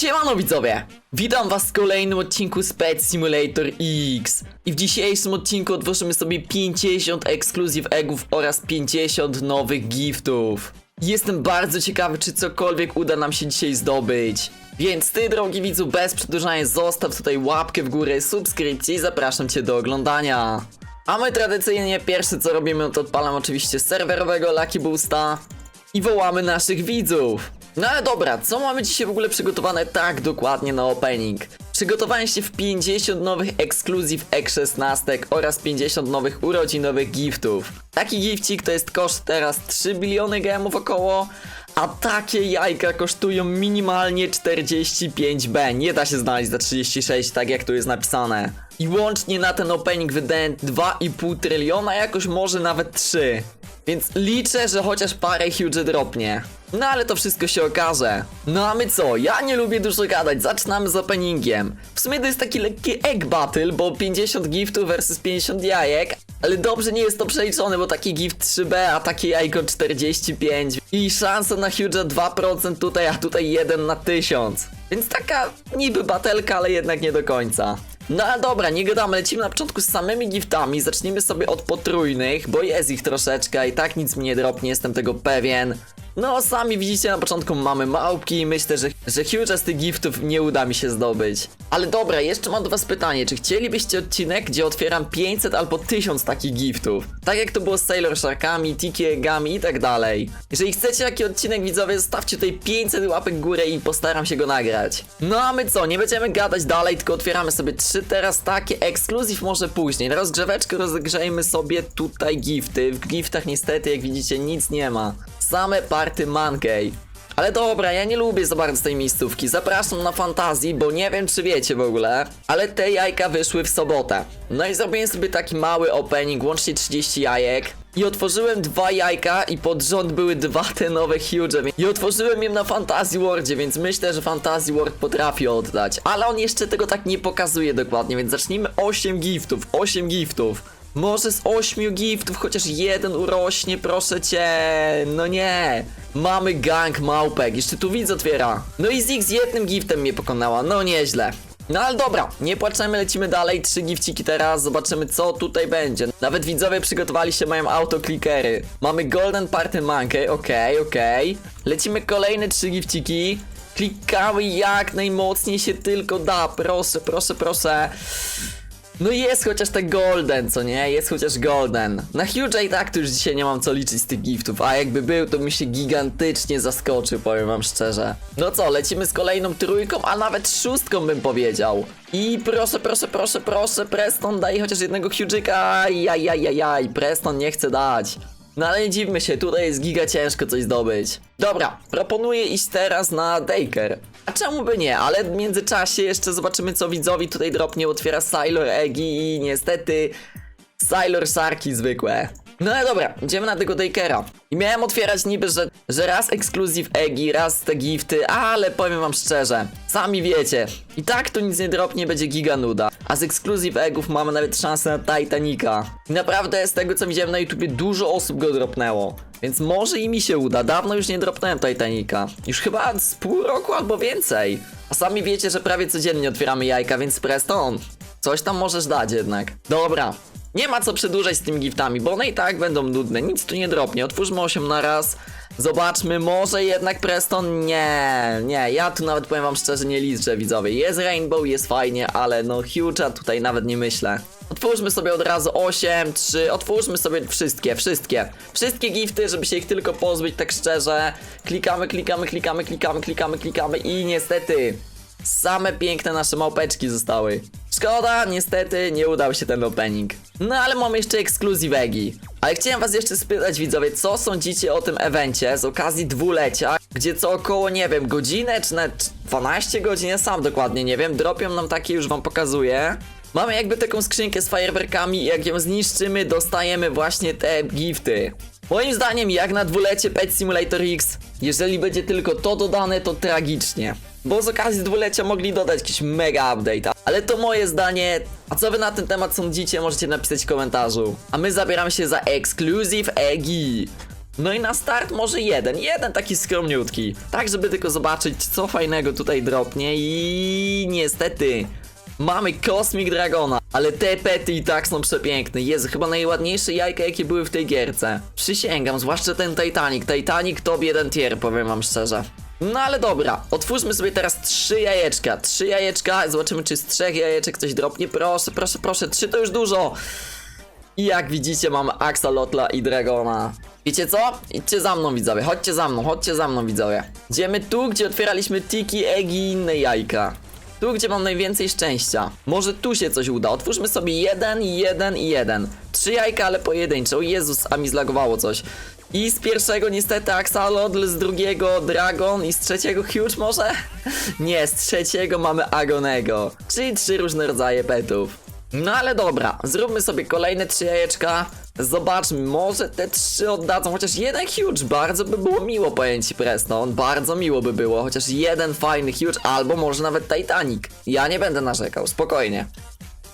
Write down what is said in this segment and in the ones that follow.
Siemano widzowie! Witam was w kolejnym odcinku z Simulator X I w dzisiejszym odcinku otworzymy sobie 50 ekskluzyw eggów oraz 50 nowych giftów Jestem bardzo ciekawy, czy cokolwiek uda nam się dzisiaj zdobyć Więc ty, drogi widzu, bez przedłużania zostaw tutaj łapkę w górę, subskrypcję i zapraszam cię do oglądania A my tradycyjnie pierwsze co robimy to odpalam oczywiście serwerowego Lucky Boosta i wołamy naszych widzów. No ale dobra, co mamy dzisiaj w ogóle przygotowane tak dokładnie na opening? Przygotowałem się w 50 nowych ekskluzyw X16 oraz 50 nowych urodzinowych giftów. Taki gifcik to jest koszt teraz 3 biliony gemów około, a takie jajka kosztują minimalnie 45B. Nie da się znaleźć za 36, tak jak tu jest napisane. I łącznie na ten opening wydałem 2,5 tryliona, jakoś może nawet 3. Więc liczę, że chociaż parę huge dropnie. No ale to wszystko się okaże. No a my co? Ja nie lubię dużo gadać, zaczynamy z openingiem. W sumie to jest taki lekki egg battle, bo 50 giftów versus 50 jajek. Ale dobrze nie jest to przeliczone, bo taki gift 3B, a takie jajko 45. I szansa na huge 2% tutaj, a tutaj 1 na 1000. Więc taka niby batelka, ale jednak nie do końca. No ale dobra, nie gadamy, lecimy na początku z samymi giftami, zacznijmy sobie od potrójnych, bo jest ich troszeczkę i tak nic mi nie jestem tego pewien. No, sami widzicie, na początku mamy małpki i myślę, że, że huge z tych giftów nie uda mi się zdobyć. Ale dobra, jeszcze mam do was pytanie, czy chcielibyście odcinek, gdzie otwieram 500 albo 1000 takich giftów? Tak jak to było z Sailor Sharkami, Tiki Eggami i tak dalej. Jeżeli chcecie taki odcinek, widzowie, zostawcie tutaj 500 łapek w górę i postaram się go nagrać. No a my co, nie będziemy gadać dalej, tylko otwieramy sobie trzy teraz takie, ekskluzyw może później. Na rozgrzeweczkę rozgrzejmy sobie tutaj gifty. W giftach niestety, jak widzicie, nic nie ma. Same party Monkey. Ale dobra, ja nie lubię za bardzo tej miejscówki. Zapraszam na fantazji, bo nie wiem czy wiecie w ogóle, ale te jajka wyszły w sobotę. No i zrobiłem sobie taki mały opening, łącznie 30 jajek. I otworzyłem dwa jajka i pod rząd były dwa te nowe huge. I otworzyłem je na Fantasy Worldzie, więc myślę, że Fantasy World potrafi oddać. Ale on jeszcze tego tak nie pokazuje dokładnie, więc zacznijmy 8 giftów, 8 giftów. Może z 8 giftów chociaż jeden urośnie, proszę cię. No nie. Mamy gang małpek, jeszcze tu widz otwiera. No i z ich z jednym giftem mnie pokonała, no nieźle. No ale dobra, nie płaczemy, lecimy dalej, trzy gifciki teraz, zobaczymy co tutaj będzie. Nawet widzowie przygotowali się, mają autoklikery. Mamy Golden Party Monkey, okej, okej. Lecimy kolejne trzy gifciki. Klikamy jak najmocniej się tylko da, proszę, proszę, proszę. No jest chociaż te golden, co nie? Jest chociaż golden. Na huge i tak to już dzisiaj nie mam co liczyć z tych giftów, a jakby był, to mi się gigantycznie zaskoczył, powiem wam szczerze. No co, lecimy z kolejną trójką, a nawet szóstką bym powiedział. I proszę, proszę, proszę, proszę, Preston daj chociaż jednego huge'ika, jaj, Preston nie chce dać. No ale nie dziwmy się, tutaj jest giga ciężko coś zdobyć. Dobra, proponuję iść teraz na Daker. A czemu by nie? Ale w międzyczasie jeszcze zobaczymy co widzowi tutaj dropnie otwiera Sailor Eggi i niestety Sailor Sharki zwykłe. No ale dobra, idziemy na tego Dakera. I miałem otwierać niby, że, że raz ekskluzyw Eggi, raz te gifty, ale powiem wam szczerze, sami wiecie, i tak tu nic nie dropnie, będzie giga nuda. A z ekskluzyw Eggów mamy nawet szansę na Titanica. I naprawdę z tego co widziałem na YouTubie dużo osób go dropnęło. Więc może i mi się uda, dawno już nie dropnąłem Titanica. Już chyba z pół roku albo więcej. A sami wiecie, że prawie codziennie otwieramy jajka, więc Preston, coś tam możesz dać jednak. Dobra, nie ma co przedłużać z tymi giftami, bo one i tak będą nudne, nic tu nie dropnie. Otwórzmy 8 na raz. Zobaczmy, może jednak Preston? Nie, nie, ja tu nawet powiem wam szczerze, nie liczę widzowie. Jest Rainbow, jest fajnie, ale no Huge'a tutaj nawet nie myślę. Otwórzmy sobie od razu 8, 3, otwórzmy sobie wszystkie, wszystkie. Wszystkie gifty, żeby się ich tylko pozbyć, tak szczerze. Klikamy, klikamy, klikamy, klikamy, klikamy, klikamy i niestety Same piękne nasze małpeczki zostały. Szkoda, niestety nie udał się ten opening. No ale mamy jeszcze ekskluzywegi. Ale chciałem was jeszcze spytać widzowie, co sądzicie o tym evencie z okazji dwulecia, gdzie co około, nie wiem, godzinę czy nawet 12 godzin, ja sam dokładnie nie wiem, dropią nam takie, już wam pokazuję. Mamy jakby taką skrzynkę z fajerwerkami i jak ją zniszczymy, dostajemy właśnie te gifty. Moim zdaniem, jak na dwulecie Pet Simulator X, jeżeli będzie tylko to dodane, to tragicznie. Bo z okazji dwulecia mogli dodać jakiś mega update. Ale to moje zdanie. A co wy na ten temat sądzicie, możecie napisać w komentarzu. A my zabieramy się za Exclusive Eggi. No i na start może jeden, jeden taki skromniutki. Tak, żeby tylko zobaczyć, co fajnego tutaj dropnie i niestety... Mamy Cosmic Dragona, ale te pety i tak są przepiękne. Jezu, chyba najładniejsze jajka, jakie były w tej gierce. Przysięgam, zwłaszcza ten Titanic. Titanic top jeden tier, powiem wam szczerze. No ale dobra, otwórzmy sobie teraz trzy jajeczka. Trzy jajeczka, zobaczymy czy z trzech jajeczek coś dropnie. Proszę, proszę, proszę, trzy to już dużo. I jak widzicie mamy Axolotla i Dragona. Wiecie co? Idźcie za mną widzowie, chodźcie za mną, chodźcie za mną widzowie. Idziemy tu, gdzie otwieraliśmy tiki, egi i inne jajka. Tu, gdzie mam najwięcej szczęścia. Może tu się coś uda. Otwórzmy sobie jeden, jeden i jeden. Trzy jajka, ale pojedyncze. O Jezus, a mi zlagowało coś. I z pierwszego niestety Axolotl, z drugiego Dragon i z trzeciego Huge może? Nie, z trzeciego mamy Agonego. Czyli trzy różne rodzaje petów. No ale dobra, zróbmy sobie kolejne trzy jajeczka. Zobaczmy, może te trzy oddadzą chociaż jeden huge. Bardzo by było miło, powiem ci Preston. Bardzo miło by było, chociaż jeden fajny huge, albo może nawet Titanic. Ja nie będę narzekał, spokojnie.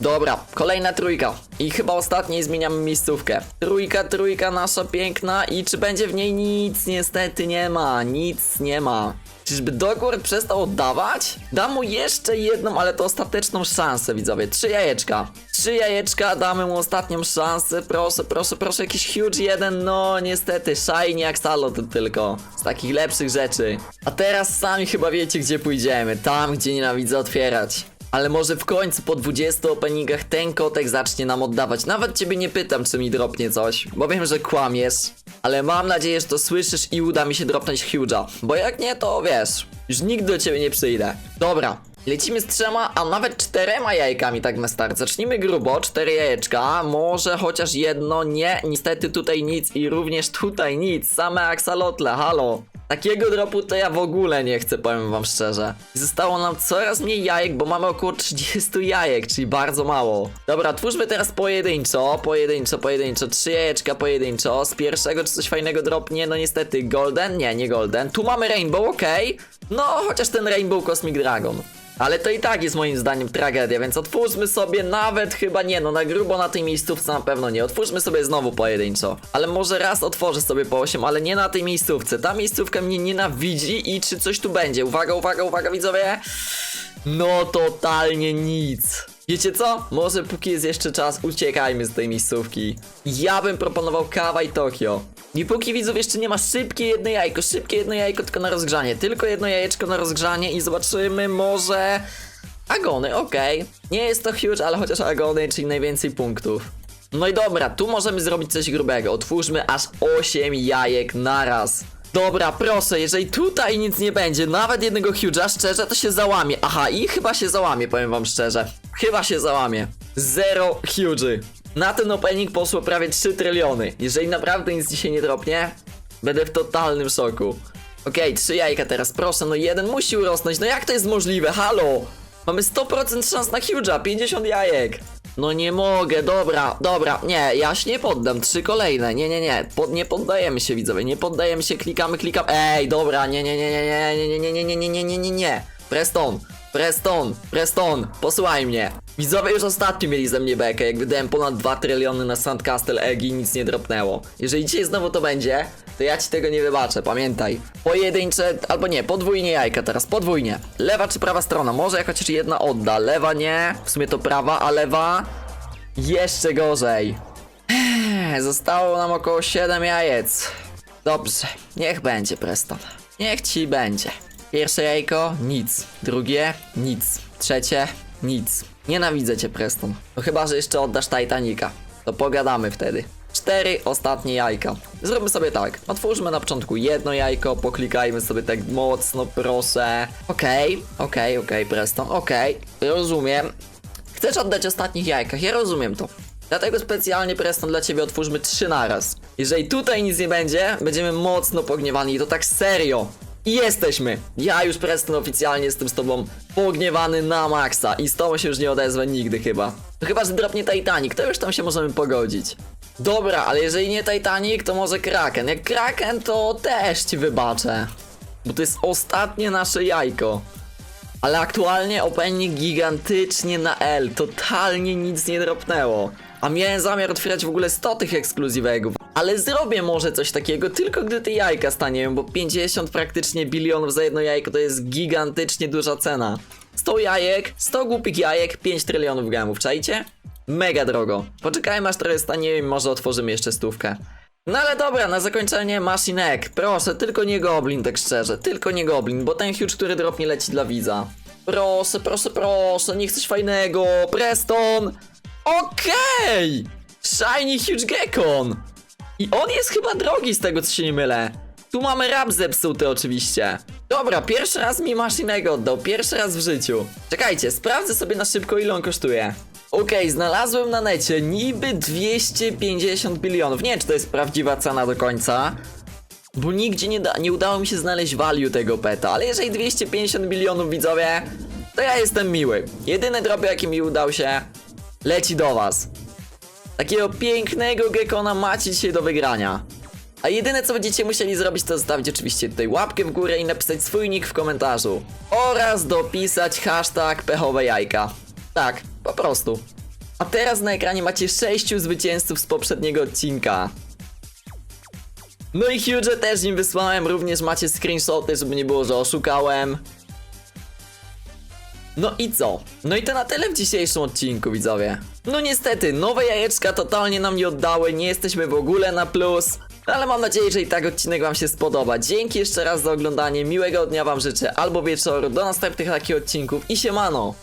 Dobra, kolejna trójka. I chyba ostatniej zmieniamy miejscówkę. Trójka, trójka nasza piękna i czy będzie w niej nic? Niestety nie ma, nic nie ma. Czyżby Dogward przestał oddawać? Dam mu jeszcze jedną, ale to ostateczną szansę, widzowie. Trzy jajeczka. Trzy jajeczka, damy mu ostatnią szansę. Proszę, proszę, proszę, jakiś huge jeden. No, niestety, shiny jak salot tylko. Z takich lepszych rzeczy. A teraz sami chyba wiecie, gdzie pójdziemy. Tam, gdzie nienawidzę otwierać. Ale może w końcu po 20 openingach ten kotek zacznie nam oddawać. Nawet ciebie nie pytam, czy mi dropnie coś, bo wiem, że kłamiesz. Ale mam nadzieję, że to słyszysz i uda mi się dropnąć Huge'a. Bo jak nie, to wiesz, już nigdy do ciebie nie przyjdę. Dobra. Lecimy z trzema, a nawet czterema jajkami tak na start. Zacznijmy grubo, cztery jajeczka, może chociaż jedno, nie, niestety tutaj nic i również tutaj nic, same aksalotle, halo. Takiego dropu to ja w ogóle nie chcę, powiem wam szczerze. Zostało nam coraz mniej jajek, bo mamy około 30 jajek, czyli bardzo mało. Dobra, twórzmy teraz pojedynczo, pojedynczo, pojedynczo, trzy jajeczka pojedynczo. Z pierwszego czy coś fajnego dropnie? No niestety, golden? Nie, nie golden. Tu mamy rainbow, okej. No, chociaż ten rainbow Cosmic Dragon. Ale to i tak jest moim zdaniem tragedia, więc otwórzmy sobie nawet chyba nie, no na grubo na tej miejscówce na pewno nie. Otwórzmy sobie znowu pojedynczo. Ale może raz otworzę sobie po 8, ale nie na tej miejscówce. Ta miejscówka mnie nienawidzi i czy coś tu będzie? Uwaga, uwaga, uwaga widzowie. No totalnie nic. Wiecie co? Może póki jest jeszcze czas, uciekajmy z tej miejscówki. Ja bym proponował Kawa i Tokio. I póki widzów jeszcze nie ma szybkie jedno jajko, szybkie jedno jajko tylko na rozgrzanie. Tylko jedno jajeczko na rozgrzanie i zobaczymy może... Agony, okej. Nie jest to huge, ale chociaż agony, czyli najwięcej punktów. No i dobra, tu możemy zrobić coś grubego. Otwórzmy aż 8 jajek naraz. Dobra, proszę, jeżeli tutaj nic nie będzie, nawet jednego huge'a, szczerze, to się załamie. Aha, i chyba się załamie, powiem wam szczerze. Chyba się załamie. Zero huge'y. Na ten opening poszło prawie 3 tryliony. Jeżeli naprawdę nic dzisiaj nie dropnie, będę w totalnym szoku. Okej, trzy jajka teraz, proszę, no jeden musi urosnąć. No jak to jest możliwe? Halo! Mamy 100% szans na huge'a, 50 jajek. No nie mogę, dobra, dobra, nie, ja się nie poddam, trzy kolejne, nie, nie, nie, pod, nie poddajemy się widzowie, nie poddajemy się, klikamy, klikamy, ej, dobra, nie, nie, nie, nie, nie, nie, nie, nie, nie, nie, nie, nie, nie, nie, Preston, Preston, Preston, posłuchaj mnie. Widzowie już ostatnio mieli ze mnie bekę, jak wydałem ponad 2 tryliony na Sandcastle Egg i nic nie dropnęło. Jeżeli dzisiaj znowu to będzie, to ja ci tego nie wybaczę, pamiętaj. Pojedyncze, albo nie, podwójnie jajka teraz, podwójnie. Lewa czy prawa strona, może jak chociaż jedna odda, lewa nie, w sumie to prawa, a lewa jeszcze gorzej. Ech, Zostało nam około 7 jajec. Dobrze, niech będzie Preston. Niech ci będzie. Pierwsze jajko, nic. Drugie, nic. Trzecie, nic. Nienawidzę cię, Preston. No chyba, że jeszcze oddasz Titanica. To pogadamy wtedy. Cztery ostatnie jajka. Zróbmy sobie tak. Otwórzmy na początku jedno jajko, poklikajmy sobie tak mocno, proszę. Okej, okej, okej, Preston, okej. Rozumiem. Chcesz oddać ostatnich jajkach, ja rozumiem to. Dlatego specjalnie Preston dla ciebie otwórzmy trzy naraz. Jeżeli tutaj nic nie będzie, będziemy mocno pogniewani i to tak serio. I jesteśmy! Ja już Preston oficjalnie jestem z tobą pogniewany na maksa i z tobą się już nie odezwę nigdy chyba. No chyba, że dropnie Titanic, to już tam się możemy pogodzić. Dobra, ale jeżeli nie Titanic, to może Kraken. Jak Kraken, to też ci wybaczę. Bo to jest ostatnie nasze jajko. Ale aktualnie opening gigantycznie na L. Totalnie nic nie dropnęło. A miałem zamiar otwierać w ogóle 100 tych ekskluzywegów. Ale zrobię może coś takiego, tylko gdy te jajka stanieją, bo 50 praktycznie bilionów za jedno jajko to jest gigantycznie duża cena. 100 jajek, 100 głupich jajek, 5 trylionów gemów, czajcie? Mega drogo. Poczekajmy aż trochę stanieją i może otworzymy jeszcze stówkę. No ale dobra, na zakończenie Mashinek. Proszę, tylko nie Goblin, tak szczerze. Tylko nie Goblin, bo ten huge, który drop nie leci dla widza. Proszę, proszę, proszę, nie chcesz fajnego. Preston! Okej! Shiny Huge Gekon! I on jest chyba drogi z tego, co się nie mylę. Tu mamy rap zepsuty oczywiście. Dobra, pierwszy raz mi Mashinego oddał, pierwszy raz w życiu. Czekajcie, sprawdzę sobie na szybko ile on kosztuje. Okej, znalazłem na necie niby 250 bilionów. Nie wiem, czy to jest prawdziwa cena do końca. Bo nigdzie nie, da, nie udało mi się znaleźć value tego peta, ale jeżeli 250 milionów widzowie, to ja jestem miły. Jedyny drop jaki mi udał się, leci do was. Takiego pięknego gekona macie dzisiaj do wygrania. A jedyne co będziecie musieli zrobić to zostawić oczywiście tutaj łapkę w górę i napisać swój nick w komentarzu. Oraz dopisać hashtag pechowe jajka. Tak, po prostu. A teraz na ekranie macie sześciu zwycięzców z poprzedniego odcinka. No i Huge też im wysłałem, również macie screenshoty, żeby nie było, że oszukałem. No i co? No i to na tyle w dzisiejszym odcinku, widzowie. No niestety, nowe jajeczka totalnie nam nie oddały, nie jesteśmy w ogóle na plus. Ale mam nadzieję, że i tak odcinek wam się spodoba. Dzięki jeszcze raz za oglądanie, miłego dnia wam życzę, albo wieczoru, do następnych takich odcinków i siemano!